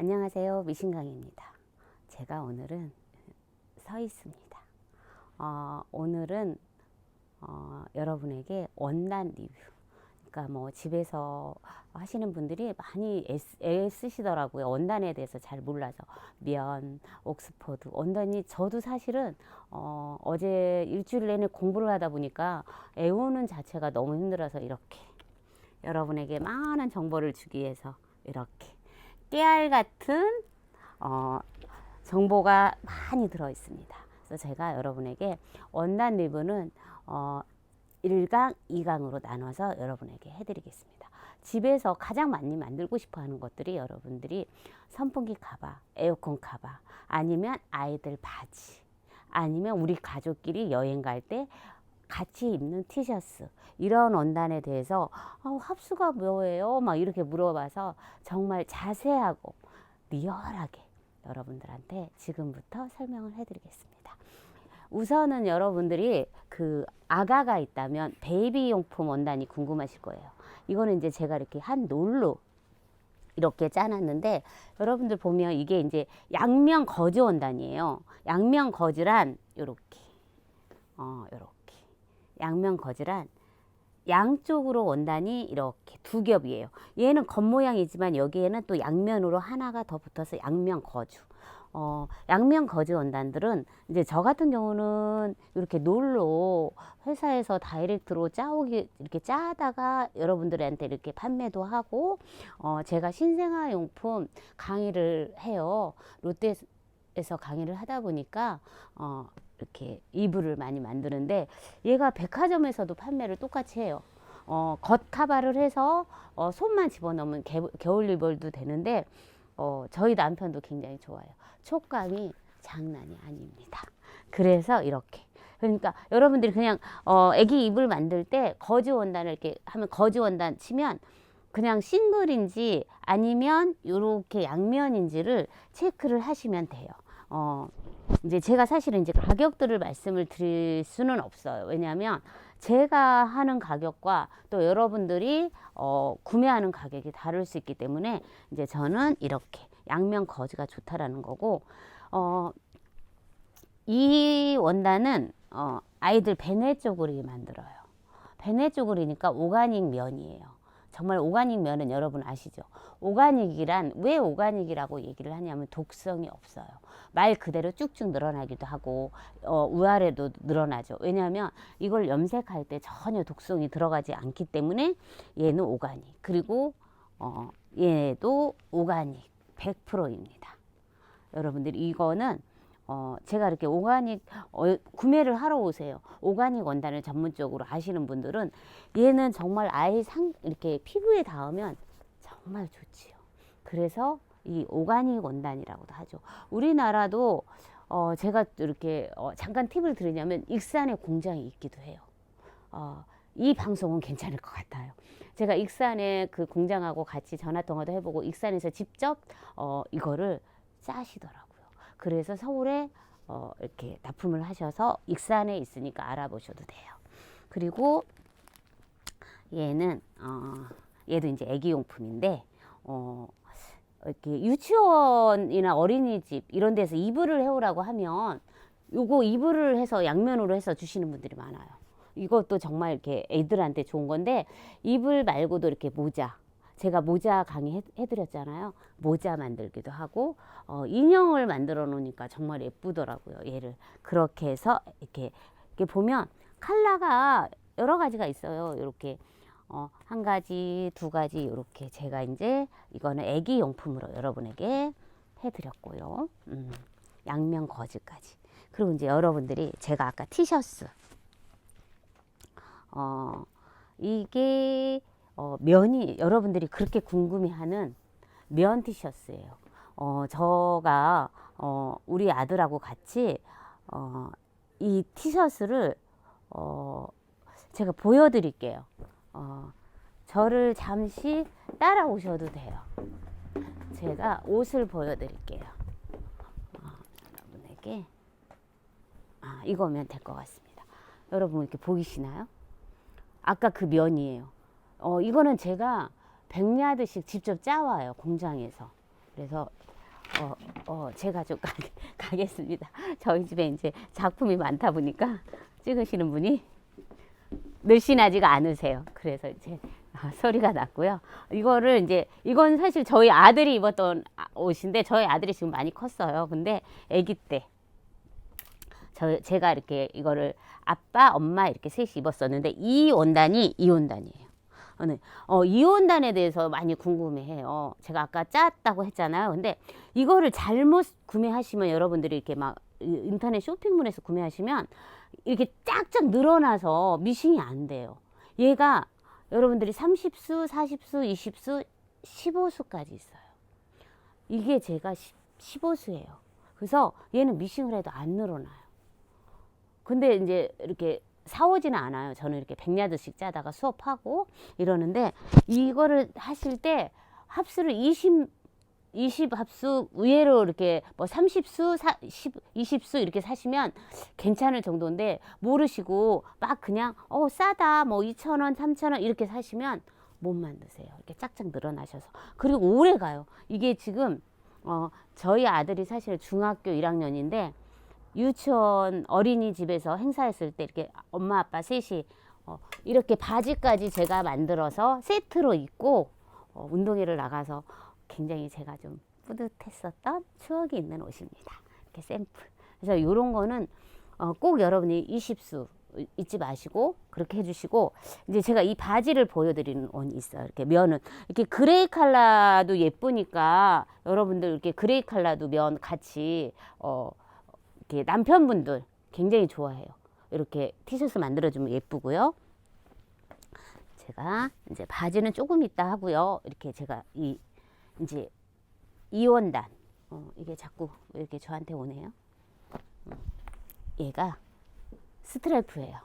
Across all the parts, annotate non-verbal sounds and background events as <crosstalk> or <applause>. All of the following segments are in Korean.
안녕하세요. 미신강입니다. 제가 오늘은 서 있습니다. 어, 오늘은 어, 여러분에게 원단 리뷰. 그러니까 뭐 집에서 하시는 분들이 많이 애쓰- 애쓰시더라고요. 원단에 대해서 잘 몰라서 면, 옥스퍼드, 원단이 저도 사실은 어, 어제 일주일 내내 공부를 하다 보니까 애우는 자체가 너무 힘들어서 이렇게 여러분에게 많은 정보를 주기 위해서 이렇게 깨알 같은 어, 정보가 많이 들어 있습니다. 그래서 제가 여러분에게 원단 리뷰는 어, 1강, 2강으로 나눠서 여러분에게 해드리겠습니다. 집에서 가장 많이 만들고 싶어 하는 것들이 여러분들이 선풍기 카바, 에어컨 카바, 아니면 아이들 바지, 아니면 우리 가족끼리 여행 갈때 같이 입는 티셔츠 이런 원단에 대해서 아, 합수가 뭐예요? 막 이렇게 물어봐서 정말 자세하고 리얼하게 여러분들한테 지금부터 설명을 해드리겠습니다. 우선은 여러분들이 그 아가가 있다면 베이비 용품 원단이 궁금하실 거예요. 이거는 이제 제가 이렇게 한 롤로 이렇게 짜놨는데 여러분들 보면 이게 이제 양면 거즈 원단이에요. 양면 거즈란 요렇게 어 요렇게 양면 거즈란 양쪽으로 원단이 이렇게 두 겹이에요. 얘는 겉모양이지만 여기에는 또 양면으로 하나가 더 붙어서 양면 거주. 어, 양면 거즈 원단들은 이제 저 같은 경우는 이렇게 놀로 회사에서 다이렉트로 짜오기 이렇게 짜다가 여러분들한테 이렇게 판매도 하고 어, 제가 신생아 용품 강의를 해요. 롯데 에서 강의를 하다 보니까 어, 이렇게 이불을 많이 만드는데 얘가 백화점에서도 판매를 똑같이 해요. 어, 겉 카바를 해서 어, 손만 집어넣으면 개, 겨울 이불도 되는데 어, 저희 남편도 굉장히 좋아요. 촉감이 장난이 아닙니다. 그래서 이렇게. 그러니까 여러분들이 그냥 어, 애기 이불 만들 때 거즈 원단을 이렇게 하면 거즈 원단 치면 그냥 싱글인지 아니면 요렇게 양면인지를 체크를 하시면 돼요. 어, 이제 제가 사실은 이제 가격들을 말씀을 드릴 수는 없어요. 왜냐하면 제가 하는 가격과 또 여러분들이 어, 구매하는 가격이 다를 수 있기 때문에 이제 저는 이렇게 양면 거즈가 좋다라는 거고 어, 이 원단은 어, 아이들 배내 쪼그리 만들어요. 배내 쪼그리니까 오가닉 면이에요. 정말 오가닉 면은 여러분 아시죠? 오가닉이란 왜 오가닉이라고 얘기를 하냐면 독성이 없어요. 말 그대로 쭉쭉 늘어나기도 하고 어, 우아래도 늘어나죠. 왜냐하면 이걸 염색할 때 전혀 독성이 들어가지 않기 때문에 얘는 오가닉 그리고 어, 얘도 오가닉 100%입니다. 여러분들 이거는 어, 제가 이렇게 오가닉 어, 구매를 하러 오세요. 오가닉 원단을 전문적으로 아시는 분들은 얘는 정말 아이 상 이렇게 피부에 닿으면 정말 좋지요. 그래서 이 오가닉 원단이라고도 하죠. 우리나라도 어, 제가 이렇게 어, 잠깐 팁을 드리냐면 익산에 공장이 있기도 해요. 어, 이 방송은 괜찮을 것 같아요. 제가 익산에 그 공장하고 같이 전화 통화도 해보고 익산에서 직접 어, 이거를 짜시더라고요. 그래서 서울에 어, 이렇게 납품을 하셔서 익산에 있으니까 알아보셔도 돼요. 그리고 얘는 어, 얘도 이제 애기용품인데 어, 이렇게 유치원이나 어린이집 이런 데서 이불을 해오라고 하면 요거 이불을 해서 양면으로 해서 주시는 분들이 많아요. 이것도 정말 이렇게 애들한테 좋은 건데 이불 말고도 이렇게 모자 제가 모자 강의 해드렸잖아요. 모자 만들기도 하고 어, 인형을 만들어 놓으니까 정말 예쁘더라고요. 얘를 그렇게 해서 이렇게, 이렇게 보면 컬러가 여러 가지가 있어요. 이렇게 어, 한 가지, 두 가지 이렇게 제가 이제 이거는 애기 용품으로 여러분에게 해드렸고요. 음, 양면 거즈까지. 그리고 이제 여러분들이 제가 아까 티셔츠 어, 이게 어, 면이 여러분들이 그렇게 궁금해하는 면 티셔츠예요. 어, 저가 어, 우리 아들하고 같이 어, 이 티셔츠를 어, 제가 보여드릴게요. 어, 저를 잠시 따라오셔도 돼요. 제가 옷을 보여드릴게요. 어, 여러분에게 아, 이거면 될 것 같습니다. 여러분 이렇게 보이시나요? 아까 그 면이에요. 어, 이거는 제가 100야드씩 직접 짜와요, 공장에서. 그래서 어, 어, 제가 좀 가, <laughs> 가겠습니다. 저희 집에 이제 작품이 많다 보니까 찍으시는 분이 늘씬하지가 않으세요. 그래서 이제 아, 소리가 났고요. 이거를 이제 이건 사실 저희 아들이 입었던 아- 옷인데 저희 아들이 지금 많이 컸어요. 근데 아기 때 저, 제가 이렇게 이거를 아빠, 엄마 이렇게 셋이 입었었는데 이 원단이 이 원단이에요. 어, 네. 어, 이 원단에 대해서 많이 궁금해해요. 제가 아까 짰다고 했잖아요. 근데 이거를 잘못 구매하시면 여러분들이 이렇게 막 이- 인터넷 쇼핑몰에서 구매하시면 이렇게 쫙쫙 늘어나서 미싱이 안 돼요. 얘가 여러분들이 30수, 40수, 20수, 15수까지 있어요. 이게 제가 15수예요. 그래서 얘는 미싱을 해도 안 늘어나요. 근데 이제 이렇게 사오지는 않아요. 저는 이렇게 백야드씩 짜다가 수업하고 이러는데 이거를 하실 때 합수를 20, 20 합수 위에로 이렇게 뭐 30수, 10, 20수 이렇게 사시면 괜찮을 정도인데 모르시고 막 그냥 어 싸다 뭐 2,000원, 3,000원 이렇게 사시면 못 만드세요. 이렇게 짝짝 늘어나셔서 그리고 오래 가요. 이게 지금 어 저희 아들이 사실 중학교 1학년인데 유치원 어린이집에서 행사했을 때 이렇게 엄마 아빠 셋이 어, 이렇게 바지까지 제가 만들어서 세트로 입고 어, 운동회를 나가서 굉장히 제가 좀 뿌듯했었던 추억이 있는 옷입니다. 이렇게 샘플. 그래서 이런 거는 어, 꼭 여러분이 20수 잊지 마시고 그렇게 해주시고 이제 제가 이 바지를 보여드리는 원이 있어요. 이렇게 면은 이렇게 그레이 컬러도 예쁘니까 여러분들 이렇게 그레이 컬러도 면 같이 어 이렇게 남편분들 굉장히 좋아해요. 이렇게 티셔츠 만들어주면 예쁘고요. 제가 이제 바지는 조금 있다 하고요. 이렇게 제가 이 이제 이원단 어, 이게 자꾸 이렇게 저한테 오네요. 음, 얘가 스트라이프예요.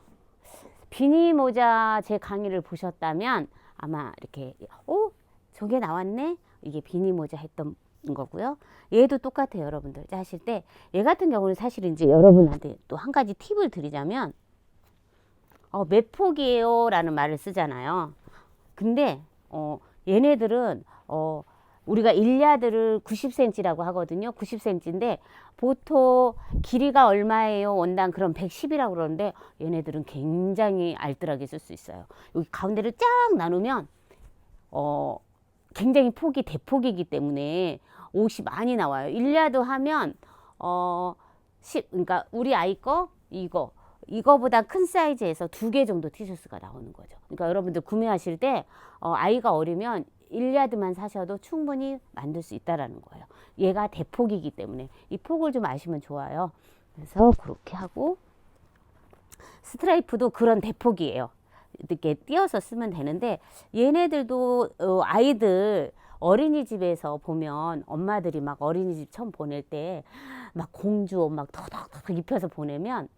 비니 모자 제 강의를 보셨다면 아마 이렇게 어 저게 나왔네 이게 비니 모자 했던 거고요. 얘도 똑같아요, 여러분들. 하실 때 얘 같은 경우는 사실 이제 여러분한테 또 한 가지 팁을 드리자면 어, 몇 폭이에요 라는 말을 쓰잖아요. 근데 어, 얘네들은 어, 우리가 일야드를 90cm라고 하거든요. 90cm인데 보통 길이가 얼마예요? 원단 그럼 110이라고 그러는데 얘네들은 굉장히 알뜰하게 쓸 수 있어요. 여기 가운데를 쫙 나누면 어, 굉장히 폭이 대폭이기 때문에 옷이 많이 나와요. 일야드 하면 어, 10, 그러니까 우리 아이 거 이거 이거보다 큰 사이즈에서 두 개 정도 티셔츠가 나오는 거죠. 그러니까 여러분들 구매하실 때 어, 아이가 어리면 1야드만 사셔도 충분히 만들 수 있다라는 거예요. 얘가 대폭이기 때문에 이 폭을 좀 아시면 좋아요. 그래서 그렇게 하고 스트라이프도 그런 대폭이에요. 이렇게 띄어서 쓰면 되는데 얘네들도 어, 아이들 어린이집에서 보면 엄마들이 막 어린이집 처음 보낼 때 막 공주 옷 막 더덕더덕 입혀서 보내면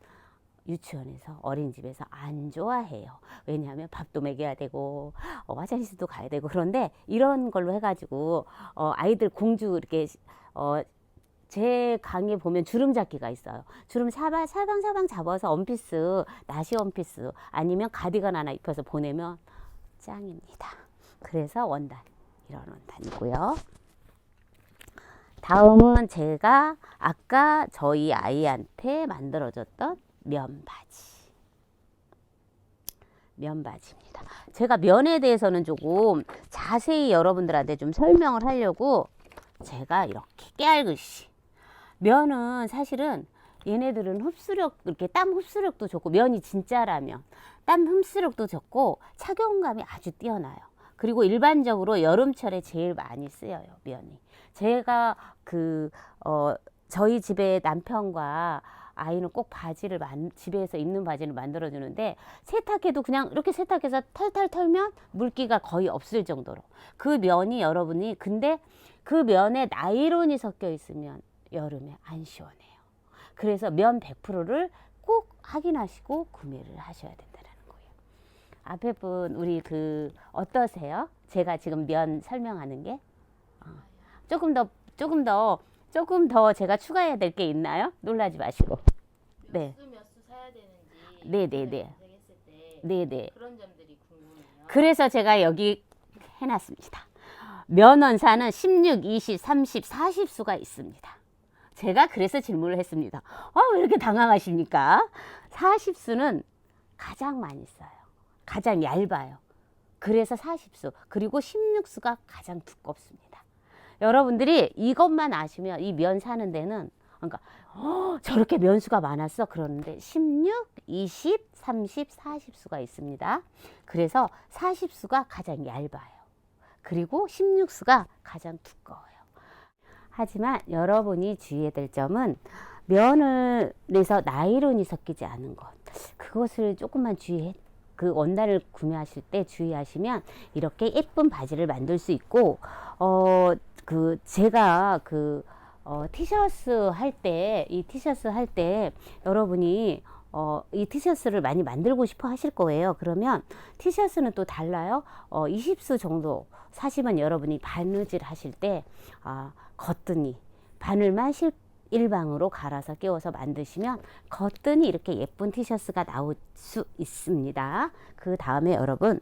유치원에서 어린이집에서 안 좋아해요. 왜냐하면 밥도 먹여야 되고 어, 화장실도 가야 되고 그런데 이런 걸로 해가지고 어, 아이들 공주 이렇게 어, 제 강의에 보면 주름 잡기가 있어요. 주름 사방 사방 사방 잡아서 원피스 나시 원피스 아니면 가디건 하나 입혀서 보내면 짱입니다. 그래서 원단 이런 원단이고요. 다음은 제가 아까 저희 아이한테 만들어줬던 면바지. 면바지입니다. 제가 면에 대해서는 조금 자세히 여러분들한테 좀 설명을 하려고 제가 이렇게 깨알글씨. 면은 사실은 얘네들은 흡수력, 이렇게 땀 흡수력도 좋고, 면이 진짜라면 땀 흡수력도 좋고, 착용감이 아주 뛰어나요. 그리고 일반적으로 여름철에 제일 많이 쓰여요, 면이. 제가 그, 어, 저희 집에 남편과 아이는 꼭 바지를 만, 집에서 입는 바지를 만들어 주는데 세탁해도 그냥 이렇게 세탁해서 털털 털면 물기가 거의 없을 정도로 그 면이 여러분이 근데 그 면에 나이론이 섞여 있으면 여름에 안 시원해요. 그래서 면 100%를 꼭 확인하시고 구매를 하셔야 거예요. 앞에 분 우리 그 어떠세요? 제가 지금 면 설명하는 게 어, 조금 더 조금 더 조금 더 제가 추가해야 될 게 있나요? 놀라지 마시고. 네. 몇수몇수 사야 되는지 네, 네, 네. 때 네, 네. 그런 점들이 궁금해요. 그래서 제가 여기 해 놨습니다. 면원사는 16, 20, 30, 40수가 있습니다. 제가 그래서 질문을 했습니다. 아, 왜 이렇게 당황하십니까? 40수는 가장 많이 써요. 가장 얇아요. 그래서 40수. 그리고 16수가 가장 두껍습니다. 여러분들이 이것만 아시면 이 면 사는 데는 그러니까 어, 저렇게 면수가 많았어 그러는데 16, 20, 30, 40수가 있습니다. 그래서 40수가 가장 얇아요. 그리고 16수가 가장 두꺼워요. 하지만 여러분이 주의해야 될 점은 면을 내서 나이론이 섞이지 않은 것. 그것을 조금만 주의해. 그 원단을 구매하실 때 주의하시면 이렇게 예쁜 바지를 만들 수 있고, 어, 그, 제가 그, 어, 티셔츠 할 때, 이 티셔츠 할 때 여러분이 어, 이 티셔츠를 많이 만들고 싶어 하실 거예요. 그러면 티셔츠는 또 달라요. 어, 20수 정도 사시면 여러분이 바느질 하실 때, 아, 겉등이 바늘만 실, 일방으로 갈아서 끼워서 만드시면 겉등이 이렇게 예쁜 티셔츠가 나올 수 있습니다. 그 다음에 여러분,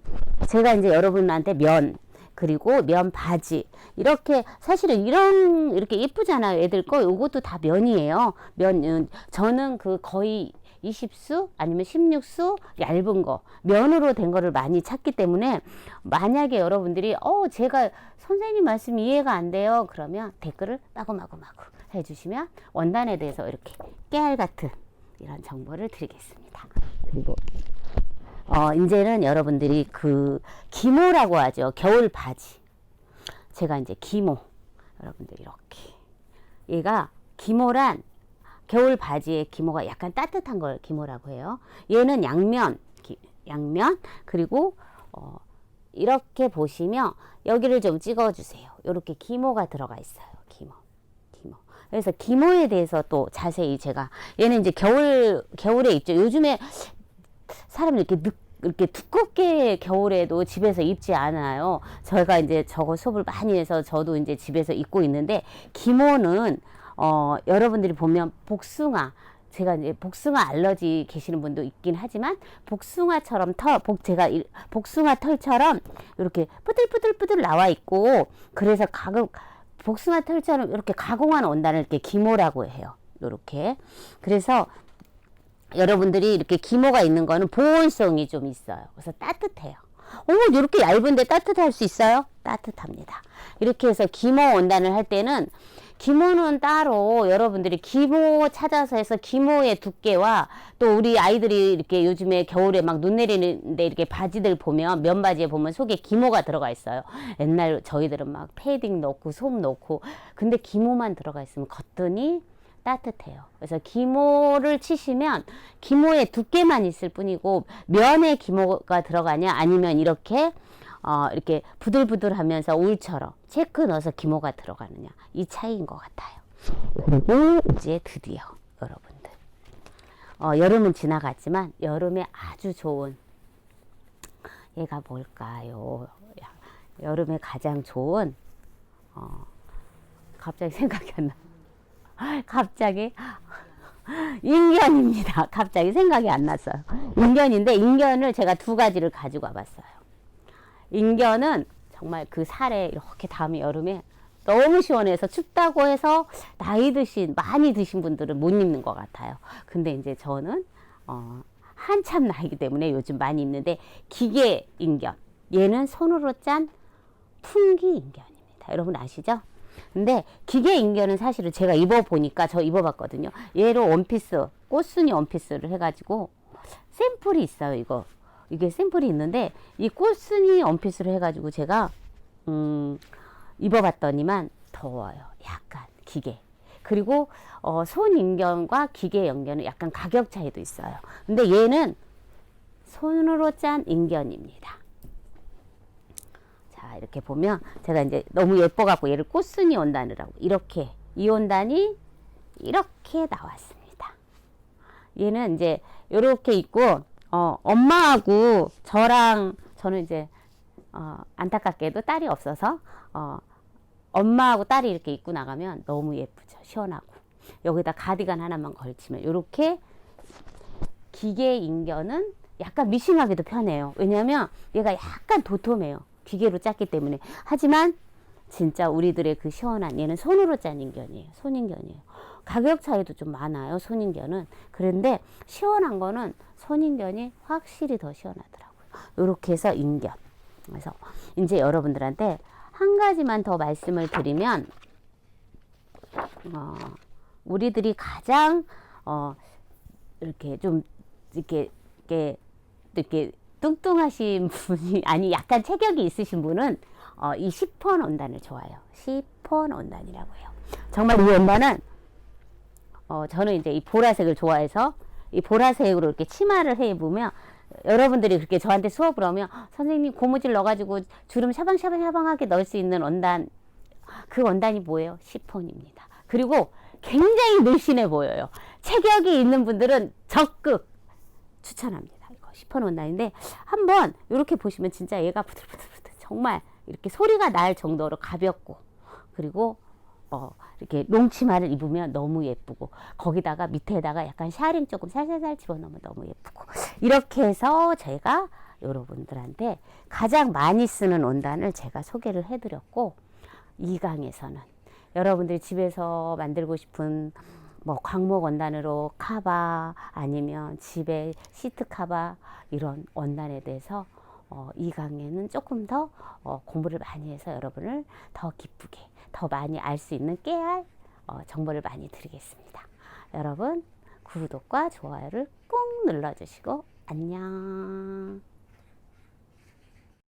제가 이제 여러분한테 면, 그리고 면 바지. 이렇게 사실은 이런 이렇게 예쁘잖아요 애들 거. 요것도 다 면이에요. 면 음, 저는 그 거의 20수 아니면 16수 얇은 거 면으로 된 거를 많이 찾기 때문에 만약에 여러분들이 어 제가 선생님 말씀 이해가 안 돼요 그러면 댓글을 마구마구마구 해주시면 원단에 대해서 이렇게 깨알 같은 이런 정보를 드리겠습니다 그리고 어, 이제는 여러분들이 그 기모라고 하죠. 겨울 바지. 제가 이제 기모. 여러분들 이렇게. 얘가 기모란 겨울 바지의 기모가 약간 따뜻한 걸 기모라고 해요. 얘는 양면, 기, 양면 그리고 어, 이렇게 보시면 여기를 좀 찍어 주세요. 이렇게 기모가 들어가 있어요. 기모. 그래서 기모에 대해서 또 자세히 제가 얘는 이제 겨울 겨울에 있죠. 요즘에 사람이 이렇게 늑, 이렇게 두껍게 겨울에도 집에서 입지 않아요. 저희가 이제 저거 수업을 많이 해서 저도 이제 집에서 입고 있는데 기모는 어 여러분들이 보면 복숭아 제가 이제 복숭아 알러지 계시는 분도 있긴 하지만 복숭아처럼 털, 복 제가 이- 복숭아 털처럼 이렇게 뿌들뿌들뿌들 나와 있고 그래서 가공 복숭아 털처럼 이렇게 가공한 원단을 이렇게 기모라고 해요. 이렇게 그래서 여러분들이 이렇게 기모가 있는 거는 보온성이 좀 있어요. 그래서 따뜻해요. 오, 이렇게 얇은데 따뜻할 수 있어요? 따뜻합니다. 이렇게 해서 기모 원단을 할 때는 기모는 따로 여러분들이 기모 찾아서 해서 기모의 두께와 또 우리 아이들이 이렇게 요즘에 겨울에 막 눈 내리는데 이렇게 바지들 보면 면바지에 보면 속에 기모가 들어가 있어요. 옛날 저희들은 막 패딩 넣고 솜 넣고 근데 기모만 들어가 있으면 겉더니 따뜻해요. 그래서 기모를 치시면 기모의 두께만 있을 뿐이고 면에 기모가 들어가냐 아니면 이렇게 어, 이렇게 부들부들하면서 울처럼 체크 넣어서 기모가 들어가느냐 이 차이인 것 같아요. 그리고 이제 드디어 여러분들 어, 여름은 지나갔지만 여름에 아주 좋은 얘가 뭘까요? 야, 여름에 가장 좋은 어, 갑자기 <laughs> 생각이 안 나. 갑자기 인견입니다. 갑자기 생각이 안 났어요. 인견인데 인견을 제가 두 가지를 가지고 와봤어요. 인견은 정말 그 살에 이렇게 다음에 여름에 너무 시원해서 춥다고 해서 나이 드신 많이 드신 분들은 못 입는 것 같아요. 근데 이제 저는 어, 한참 나이기 때문에 요즘 많이 입는데 기계 인견 얘는 손으로 짠 풍기 인견입니다. 여러분 아시죠? 근데 기계 인견은 사실은 제가 입어보니까 저 입어봤거든요. 얘로 원피스, 꽃순이 원피스를 해가지고 샘플이 있어요. 이거 이게 샘플이 있는데 이 꽃순이 원피스를 해가지고 제가 음, 입어봤더니만 더워요. 약간 기계. 그리고 어, 손 인견과 기계 인견은 약간 가격 차이도 있어요. 근데 얘는 손으로 짠 인견입니다. 자 이렇게 보면 제가 이제 너무 예뻐갖고 얘를 꽃순이 원단이라고 이렇게 이 원단이 이렇게 나왔습니다. 얘는 이제 이렇게 있고 어, 엄마하고 저랑 저는 이제 어, 안타깝게도 딸이 없어서 어, 엄마하고 딸이 이렇게 입고 나가면 너무 예쁘죠 시원하고 여기다 가디건 하나만 걸치면 이렇게 기계 인견은 약간 미싱하기도 편해요. 왜냐하면 얘가 약간 도톰해요. 기계로 짰기 때문에. 하지만 진짜 우리들의 그 시원한 얘는 손으로 짠 인견이에요. 손 인견이에요. 가격 차이도 좀 많아요. 손인견은. 그런데 시원한 거는 손인견이 확실히 더 시원하더라고요. 이렇게 해서 인견. 그래서 이제 여러분들한테 한 가지만 더 말씀을 드리면 어, 우리들이 가장 어, 이렇게 좀 이렇게 이렇게 이렇게 뚱뚱하신 <laughs> 분이 아니 약간 체격이 있으신 분은 어, 이 10번 원단을 좋아해요. 10번 원단이라고 해요. 정말 이 원단은 어, 저는 이제 이 보라색을 좋아해서 이 보라색으로 이렇게 치마를 해 입으면 여러분들이 그렇게 저한테 수업을 하면 선생님 고무줄 넣어가지고 주름 샤방샤방샤방하게 넣을 수 있는 원단 그 원단이 뭐예요? 시폰입니다. 그리고 굉장히 늘씬해 보여요. 체격이 있는 분들은 적극 추천합니다. 이거 시폰 원단인데 한번 이렇게 보시면 진짜 얘가 부들부들부들 정말 이렇게 소리가 날 정도로 가볍고 그리고 어, 이렇게 롱치마를 입으면 너무 예쁘고 거기다가 밑에다가 약간 샤링 조금 살살살 집어넣으면 너무 예쁘고. <laughs> 이렇게 해서 제가 여러분들한테 가장 많이 쓰는 원단을 제가 소개를 해드렸고 이 강에서는 여러분들이 집에서 만들고 싶은 뭐 광목 원단으로 카바 아니면 집에 시트 카바 이런 원단에 대해서 어, 이 강의는 조금 더 어, 공부를 많이 해서 여러분을 더 기쁘게 더 많이 알 수 있는 깨알 어, 정보를 많이 드리겠습니다. 여러분 구독과 좋아요를 꾹 눌러주시고 안녕.